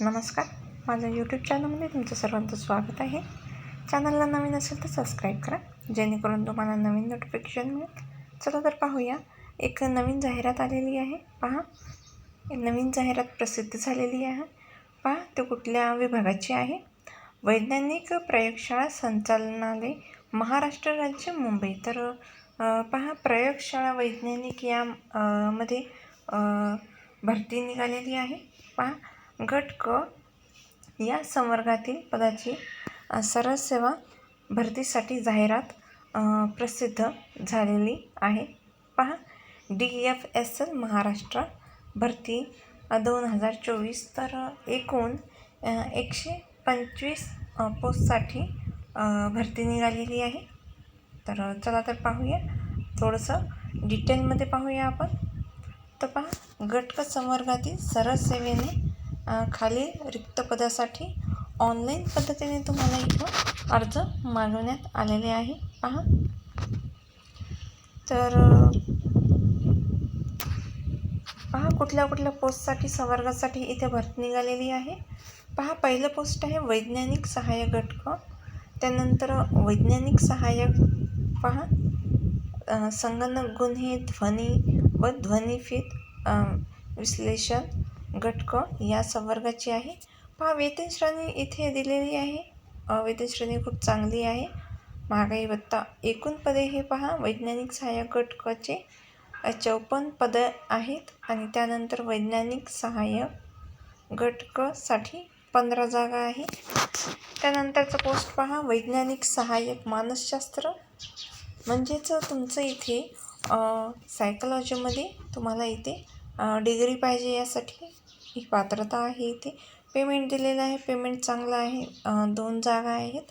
नमस्कार. माझ्या यूट्यूब चॅनलमध्ये तुमचं सर्वांचं स्वागत आहे. चॅनलला नवीन असेल तर सबस्क्राईब करा. जेणेकरून तुम्हाला नवीन नोटिफिकेशन मिळेल. चला तर पाहूया. एक नवीन जाहिरात आलेली आहे. पहा. एक नवीन जाहिरात प्रसिद्ध झालेली आहे. पहा ते कुठल्या विभागाची आहे? वैज्ञानिक प्रयोगशाळा संचालनालय महाराष्ट्र राज्य मुंबई. तर पहा प्रयोगशाळा वैज्ञानिक या मध्ये भरती निघालेली आहे. पहा. गट क या संवर्गातील पदाची सरळ सेवा भरतीसाठी जाहिरात प्रसिद्ध झालेली आहे. पहा D F S L Maharashtra भरती दोन हजार चोवीस तर एकूण एकशे पंचवीस पोस्टसाठी भरती निघालेली आहे. तर चला तर पाहूया. थोडंसं डिटेलमध्ये पाहूया आपण. तर पहा गटक संवर्गातील सरळ सेवेने खाली खालील रिक्त पदासाठी ऑनलाईन पद्धतीने तुम्हाला इथं अर्ज मागवण्यात आलेले आहे. पहा. तर पहा कुठल्या कुठल्या पोस्टसाठी संवर्गासाठी इथे भरती निघालेली आहे. पहा पहिलं पोस्ट आहे वैज्ञानिक सहाय्यक घटक. त्यानंतर वैज्ञानिक सहाय्यक पहा संगणक गुन्हे ध्वनी व ध्वनिफीत विश्लेषण. घटक या संवर्गाची आहे. पहा वेतन श्रेणी इथे दिलेली आहे. अ, वेतन श्रेणी खूप चांगली आहे. महागाई भत्ता एकूण पदे हे पहा वैज्ञानिक सहाय्यक घटकाचे चौपन्न पदं आहेत आणि त्यानंतर वैज्ञानिक सहाय्यक घटकासाठी पंधरा जागा आहे. त्यानंतरचं पोस्ट पहा वैज्ञानिक सहाय्यक मानसशास्त्र. म्हणजेच तुमचं इथे सायकॉलॉजीमध्ये तुम्हाला इथे डिग्री पाहिजे यासाठी ही पात्रता आहे इथे. पेमेंट दिलेलं आहे. पेमेंट चांगलं आहे. दोन जागा आहेत.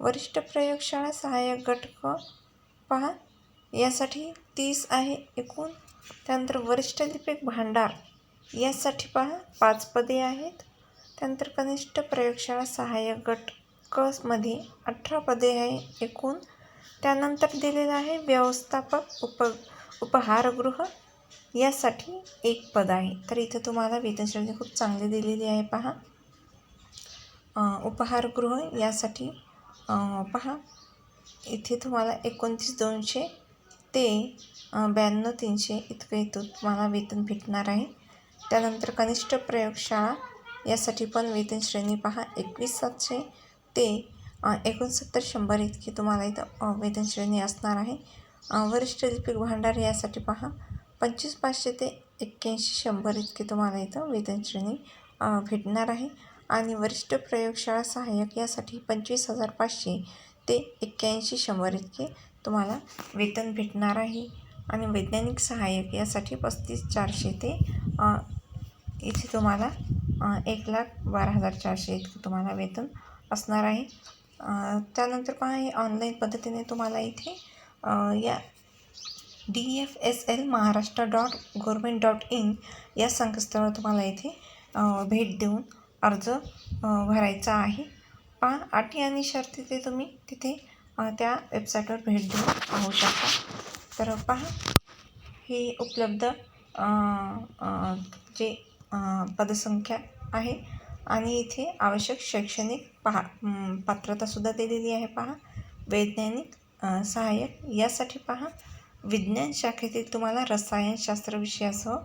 वरिष्ठ प्रयोगशाळा सहाय्यक घटक पहा. यासाठी तीस आहे. एकूण त्यानंतर वरिष्ठ लिपिक भांडार यासाठी पहा. पाच पदे आहेत. त्यानंतर कनिष्ठ प्रयोगशाळा सहाय्यक घटकमध्ये अठरा पदे आहे. एकूण त्यानंतर दिलेलं आहे व्यवस्थापक उप उपहारगृह यासाठी एक पद आहे. तर इथं तुम्हाला वेतनश्रेणी खूप चांगली दिलेली आहे पहा. उपहारगृह यासाठी पहा. इथे तुम्हाला एकोणतीस दोनशे ते ब्याण्णव तीनशे इतकं इथं तुम्हाला वेतन भेटणार आहे. त्यानंतर कनिष्ठ प्रयोगशाळा यासाठी पण वेतन श्रेणी पहा. एकवीस सातशे ते एकोणसत्तर शंभर इतकी तुम्हाला इथं वेतनश्रेणी वेतन श्रेणी असणार आहे. वरिष्ठ लिपिक भांडार यासाठी पहा. पंचवीस पाचशे ते एक्क्याऐंशी शंभर इतके तुम्हाला इथं वेतन श्रेणी भेटणार आहे. आणि वरिष्ठ प्रयोगशाळा सहाय्यक यासाठी पंचवीस हजार पाचशे ते एक्क्याऐंशी शंभर इतके तुम्हाला वेतन भेटणार आहे. आणि वैज्ञानिक सहाय्यक यासाठी पस्तीस चारशे ते इथे तुम्हाला एक लाख बारा हजार चारशे इतकं तुम्हाला वेतन असणार आहे. त्यानंतर पहा हे ऑनलाईन पद्धतीने तुम्हाला इथे या D F S L Maharashtra dot government dot in या संकेतस्थळावर तुम्हाला इथे भेट देऊन अर्ज भरायचा आहे. पहा अटी आणि शर्ती ते तुम्ही तिथे त्या वेबसाईटवर भेट देऊन पाहू शकता. तर पहा हे उपलब्ध जे पदसंख्या आहे आणि इथे आवश्यक शैक्षणिक पहा पात्रतासुद्धा दिलेली आहे पहा. वैज्ञानिक सहाय्यक यासाठी पहा. विज्ञान शाखेतील तुम्हाला रसायनशास्त्र विषयासह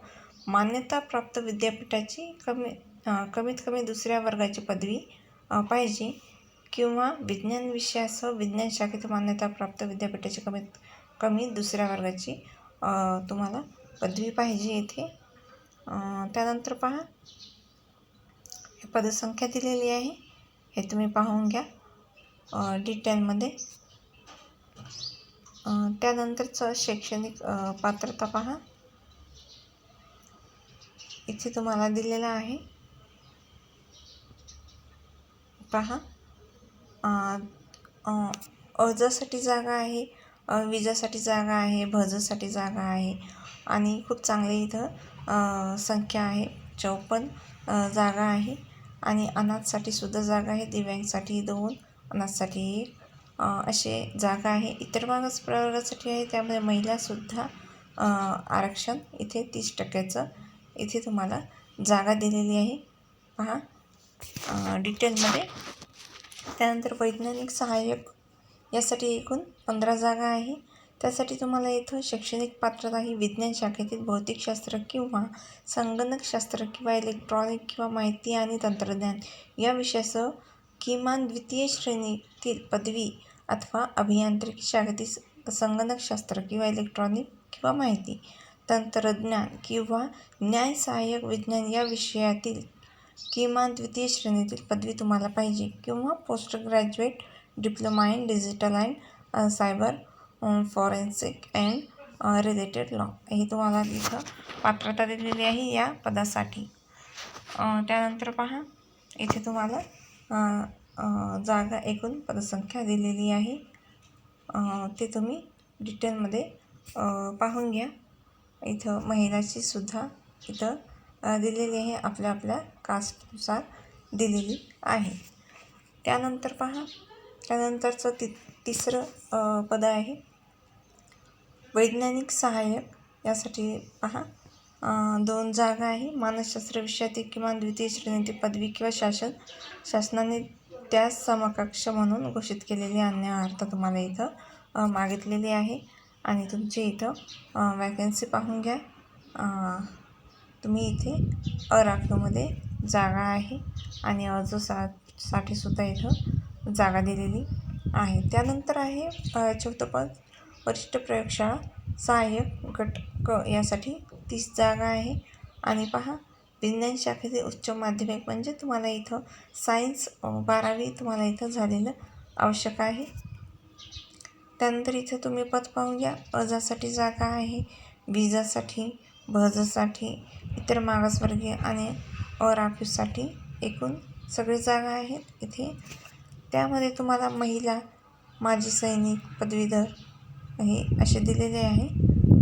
मान्यताप्राप्त विद्यापीठाची कमी कमीत कमी दुसऱ्या वर्गाची पदवी पाहिजे किंवा विज्ञान विषयासह विज्ञान शाखेत मान्यताप्राप्त विद्यापीठाची कमीत कमी दुसऱ्या वर्गाची तुम्हाला पदवी पाहिजे इथे त्यानंतर पहा. हे पदसंख्या दिलेली आहे. हे तुम्ही पाहून घ्या. डिटेलमध्ये त्यानंतरचं शैक्षणिक पात्रता पहा. इथे तुम्हाला दिलेलं आहे. पहा. अर्जासाठी जागा आहे विजासाठी जागा आहे भजसाठी जागा आहे आणि खूप चांगली इथं संख्या आहे. चौपन्न जागा आहे आणि अनाथसाठी सुद्धा जागा आहे. दिव्यांगसाठी दोन अनाथसाठी एक असे जागा आहे. इतर मागास प्रवर्गासाठी आहे त्यामध्ये महिलासुद्धा आरक्षण इथे तीस टक्क्याचं इथे तुम्हाला जागा दिलेली आहे. पहा डिटेलमध्ये. त्यानंतर वैज्ञानिक सहाय्यक यासाठी एकूण पंधरा जागा आहे. त्यासाठी तुम्हाला इथं शैक्षणिक पात्रता ही विज्ञान शाखेतील भौतिकशास्त्र किंवा संगणकशास्त्र किंवा इलेक्ट्रॉनिक किंवा माहिती आणि तंत्रज्ञान या विषयासह किमान द्वितीय श्रेणीतील पदवी अथवा अभियांत्रिकी शाखेतील संगणकशास्त्र किंवा इलेक्ट्रॉनिक किंवा माहिती तंत्रज्ञान किंवा न्याय सहाय्यक विज्ञान या विषयातील किमान द्वितीय श्रेणीतील पदवी तुम्हाला पाहिजे किंवा post graduate diploma in digital and cyber forensic and related law. ही तुम्हाला इथं पात्रता दिलेली आहे या पदासाठी. त्यानंतर पहा इथे तुम्हाला जागा एकूण पदसंख्या दिलेली आहे. ते तुम्ही डिटेलमध्ये पाहून घ्या. इथं महिलाची सुद्धा इथं दिलेली आहे. आपल्या आपल्या कास्टनुसार दिलेली आहे. त्यानंतर पहा. त्यानंतरचं ति तिसरं पद आहे. वैज्ञानिक सहाय्यक. यासाठी पहा. दोन जागा आहे. मानसशास्त्र विषयातील किमान द्वितीय श्रेणीतील पदवी किंवा शासन शासनाने त्यास समकक्ष म्हणून घोषित केलेली अन्य अर्थ तुम्हाला इथं मागितलेली आहे. आणि तुमची इथं वॅकन्सी पाहून घ्या. तुम्ही इथे अराखीवमध्ये जागा आहे. आणि अर्ज सा साठीसुद्धा इथं जागा दिलेली आहे. त्यानंतर आहे चौथं पद वरिष्ठ प्रयोगशाळा सहाय्यक गट क यासाठी तीस जागा आहे. आणि पहा विज्ञान शाखेतील उच्च माध्यमिक म्हणजे तुम्हाला इथं सायन्स बारावी तुम्हाला इथं झालेलं आवश्यक आहे. त्यानंतर इथं तुम्ही पद पाहून घ्या. अर्जासाठी जागा आहे विजासाठी भजसाठी इतर मागासवर्गीय आणि अराखीवसाठी एकूण सगळी जागा आहेत इथे. त्यामध्ये तुम्हाला महिला माजी सैनिक पदवीधर हे असे दिलेले आहे.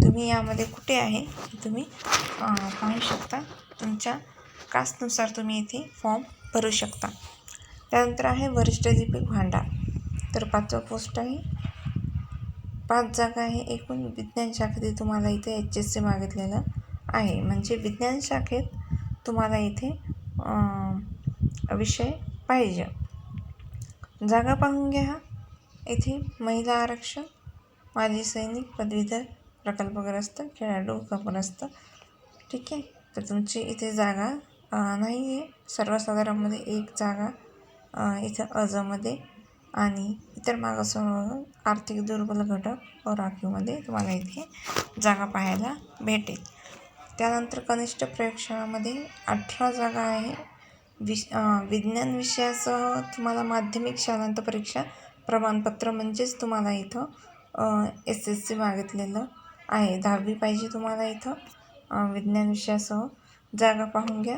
तुम्ही यामध्ये कुठे आहे तुम्ही पाहू शकता. तुमच्या कास्टनुसार तुम्ही इथे फॉर्म भरू शकता. त्यानंतर आहे वरिष्ठ लिपिक भांडार. तर पाचवा पोस्ट आहे. पाच जागा आहे. एकूण विज्ञान शाखेत तुम्हाला इथे एच एस सी मागितलेलं आहे. म्हणजे विज्ञान शाखेत तुम्हाला इथे विषय पाहिजे. जागा पाहून घ्या. इथे महिला आरक्षण माजी सैनिक पदवीधर प्रकल्पग्रस्त खेळाडू कपग्रस्त ठीक आहे? तर तुमची इथे जागा नाही आहे सर्वसाधारणमध्ये एक जागा इथं अजमध्ये आणि इतर मागासवर्ग आर्थिक दुर्बल घटक व राखीवमध्ये तुम्हाला इथे जागा पाहायला भेटेल. त्यानंतर कनिष्ठ प्रयोगशाळामध्ये अठरा जागा आहे. विश विज्ञान विषयासह तुम्हाला माध्यमिक शालांत परीक्षा प्रमाणपत्र म्हणजेच तुम्हाला इथं एस एस सी मागितलेलं आहे. दहावी पाहिजे तुम्हाला इथं. विज्ञान विषयासह जागा पाहून घ्या.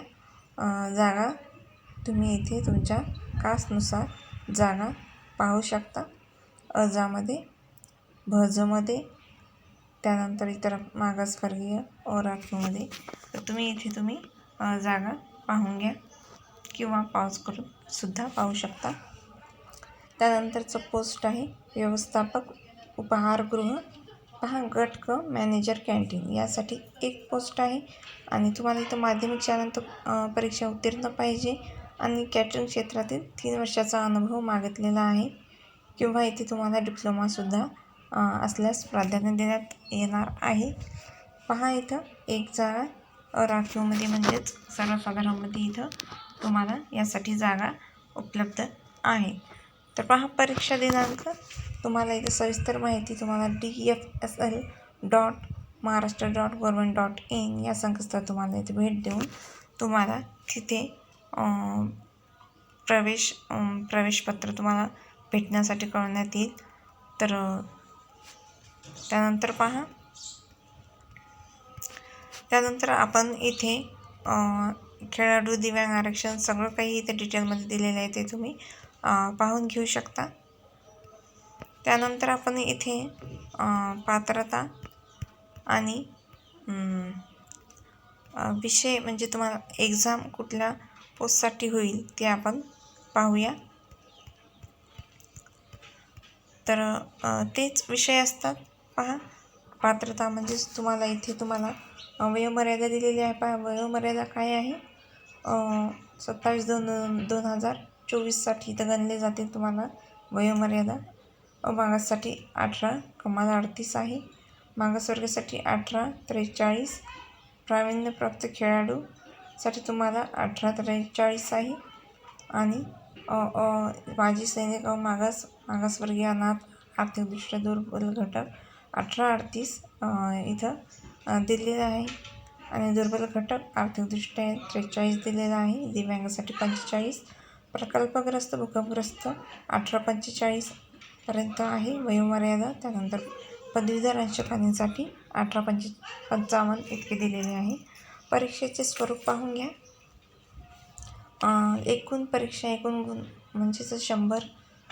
जागा तुम्ही इथे तुमच्या कास्टनुसार जागा पाहू शकता. अजामध्ये भजमध्ये त्यानंतर इतर मागासवर्गीय राखीवमध्ये तर तुम्ही इथे तुम्ही जागा पाहून घ्या किंवा पाऊस करून सुद्धा पाहू शकता. त्यानंतरचं पोस्ट आहे व्यवस्थापक उपहारगृह. पहा गट क मॅनेजर कॅन्टीन यासाठी एक पोस्ट आहे आणि तुम्हाला इथं माध्यमिक शाळांत परीक्षा उत्तीर्ण पाहिजे आणि कॅटरिंग क्षेत्रातील तीन वर्षाचा अनुभव मागितलेला आहे किंवा इथे तुम्हाला डिप्लोमासुद्धा असल्यास प्राधान्य देण्यात येणार आहे. पहा इथं एक जागा राखीवमध्ये म्हणजेच सर्वसाधारणमध्ये इथं तुम्हाला यासाठी जागा उपलब्ध आहे. तर पहा परीक्षा दिनांक तुम्हाला इथे सविस्तर माहिती तुम्हाला D F S L dot Maharashtra dot government dot in या संकेतस्थळात तुम्हाला इथे भेट देऊन तुम्हाला तिथे प्रवेश प्रवेशपत्र तुम्हाला भेटण्यासाठी कळवण्यात येईल. तर त्यानंतर पहा. त्यानंतर आपण इथे खेळाडू दिव्यांग आरक्षण सगळं काही इथे डिटेलमध्ये दिलेलं आहे ते तुम्ही पाहून घेऊ शकता. त्यानंतर आपण इथे पात्रता आणि विषय म्हणजे तुम्हाला एक्झाम कुठल्या पोस्टसाठी होईल ते आपण पाहूया. तर तेच विषय असतात. पहा पात्रता म्हणजेच तुम्हाला इथे तुम्हाला वयोमर्यादा दिलेली आहे. पहा वयोमर्यादा काय आहे? सत्तावीस दोन दोन हजार चोवीससाठी इथं गणले जाते तुम्हाला वयोमर्यादा. मागाससाठी अठरा कमाल अडतीस आहे. मागासवर्गासाठी अठरा त्रेचाळीस. प्रावीण्यप्राप्त खेळाडूसाठी तुम्हाला अठरा त्रेचाळीस आहे. आणि माजी सैनिक व मागास मागासवर्गीय अनाथ आर्थिकदृष्ट्या दुर्बल घटक अठरा अडतीस इथं दिलेलं आहे. आणि दुर्बल घटक आर्थिकदृष्ट्या त्रेचाळीस दिलेला आहे. दिव्यांगासाठी पंचेचाळीस. प्रकल्पग्रस्त भूकंपग्रस्त अठरा पंचेचाळीस. पर्यंत आहे. वयोमर्यादा त्यानंतर पदवीधर अंशकालीनसाठी अठरा पंचे पंचावन्न इतके दिलेले आहे. परीक्षेचे स्वरूप पाहून घ्या. एकूण परीक्षा एकूण गुण म्हणजेच शंभर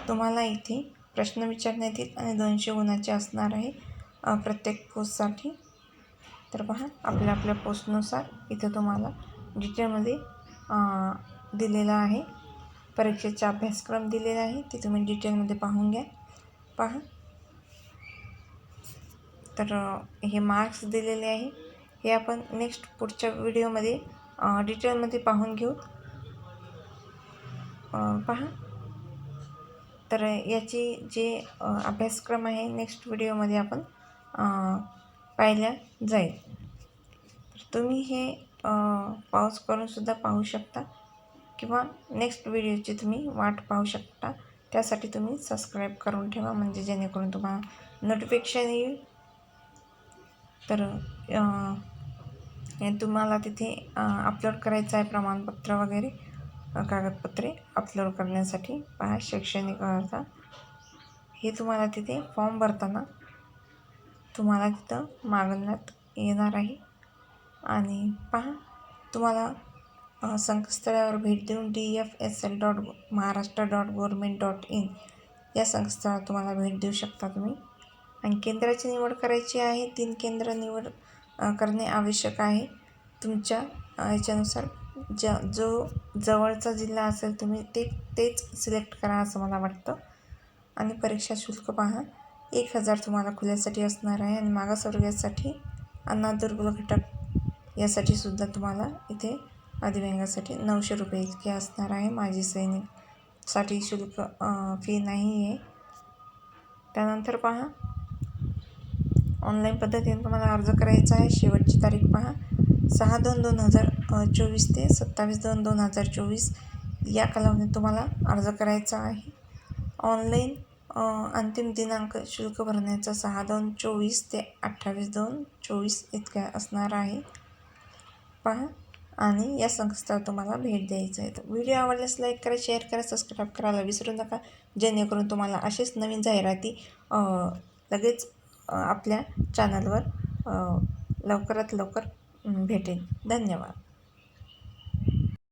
तुम्हाला इथे प्रश्न विचारण्यात येतील आणि दोनशे गुणाचे असणार आहे प्रत्येक पोस्टसाठी. तर पहा आपल्या आपल्या पोस्टनुसार इथं तुम्हाला डिटेलमध्ये दिलेला आहे. परीक्षेचा अभ्यासक्रम दिलेला आहे. ते तुम्ही डिटेलमध्ये पाहून घ्या. पहा. तर हे मार्क्स दिलेले आहे. हे आपण नेक्स्ट पुढच्या व्हिडिओमध्ये डिटेलमध्ये पाहून घेऊ. पहा. तर याची जे अभ्यासक्रम आहे नेक्स्ट व्हिडिओमध्ये आपण पाहिल्या जाईल. तर तुम्ही हे पाऊस करूनसुद्धा पाहू शकता किंवा नेक्स्ट व्हिडिओची तुम्ही वाट पाहू शकता. त्यासाठी तुम्ही सबस्क्राईब करून ठेवा म्हणजे जेणेकरून तुम्हाला नोटिफिकेशन येईल. तर हे तुम्हाला तिथे अपलोड करायचं आहे प्रमाणपत्र वगैरे कागदपत्रे अपलोड करण्यासाठी पहा शैक्षणिक अर्ज. हे तुम्हाला तिथे फॉर्म भरताना तुम्हाला तिथं मागण्यात येणार आहे. आणि पहा तुम्हाला संकेतस्थळावर भेट देऊन D F S L dot Maharashtra dot government dot in या संकेतस्थळावर तुम्हाला भेट देऊ शकता तुम्ही. आणि केंद्राची निवड करायची आहे तीन केंद्र निवड करणे आवश्यक आहे. तुमच्या याच्यानुसार ज जो जवळचा जिल्हा असेल तुम्ही ते तेच सिलेक्ट करा असं मला वाटतं. आणि परीक्षा शुल्क पहा एक हजार तुम्हाला खुल्यासाठी असणार आहे आणि मागासवर्गासाठी अनाथ दुर्बल घटक यासाठी सुद्धा तुम्हाला इथे अधिव्यंगासाठी नऊशे रुपये इतके असणार आहे माजी सैनिकसाठी शुल्क फी नाही आहे. त्यानंतर पहा. ऑनलाईन पद्धतीने तुम्हाला अर्ज करायचा आहे. शेवटची तारीख पहा. सहा दोन दोन हजार चोवीस ते सत्तावीस दोन दोन हजार चोवीस या कालावधीत तुम्हाला अर्ज करायचा आहे. ऑनलाईन अंतिम दिनांक शुल्क भरण्याचा सहा दोन चोवीस ते अठ्ठावीस दोन चोवीस इतक्या असणार आहे. पहा. आणि या संस्थेवर तुम्हाला भेट द्यायचं आहे. तर व्हिडिओ आवडल्यास लाईक करा शेअर करा सबस्क्राईब करायला विसरू नका. जेणेकरून तुम्हाला असेच नवीन जाहिराती लगेच आपल्या चॅनलवर लवकरात लवकर भेटेल धन्यवाद.